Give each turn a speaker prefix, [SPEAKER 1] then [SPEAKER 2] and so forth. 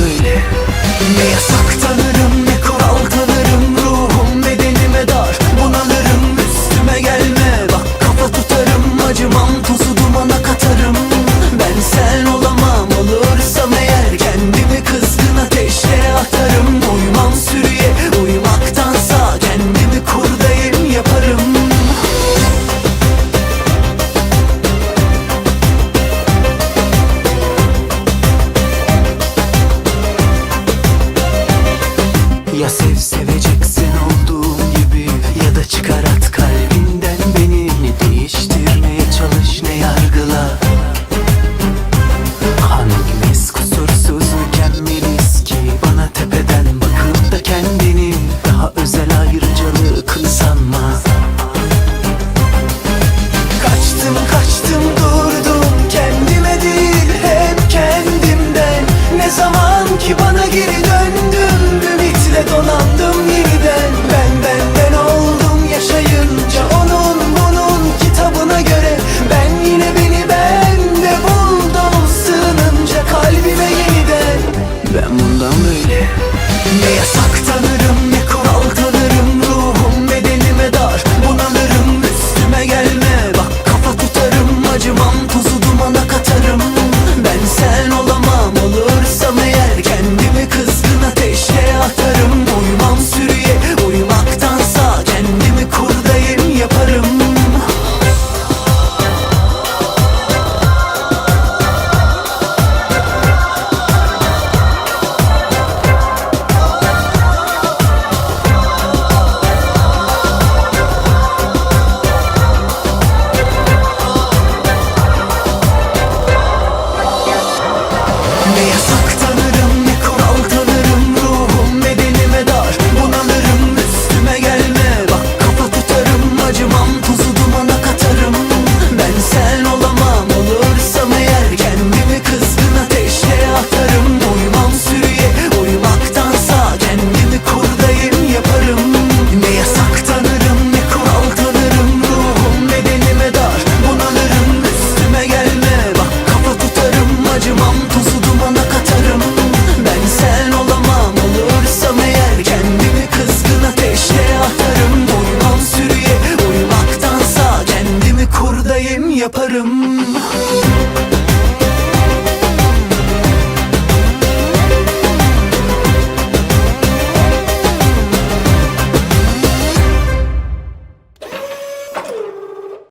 [SPEAKER 1] böyle. Ne yasak tanırım geri döndüm Ümitle donandım yeniden. Ben benden oldum yaşayınca Onun bunun kitabına göre. Ben yine beni bende buldum Sığınınca kalbime yeniden. Ben bundan böyle Ne yasak tanırım ne kolay Yaparım.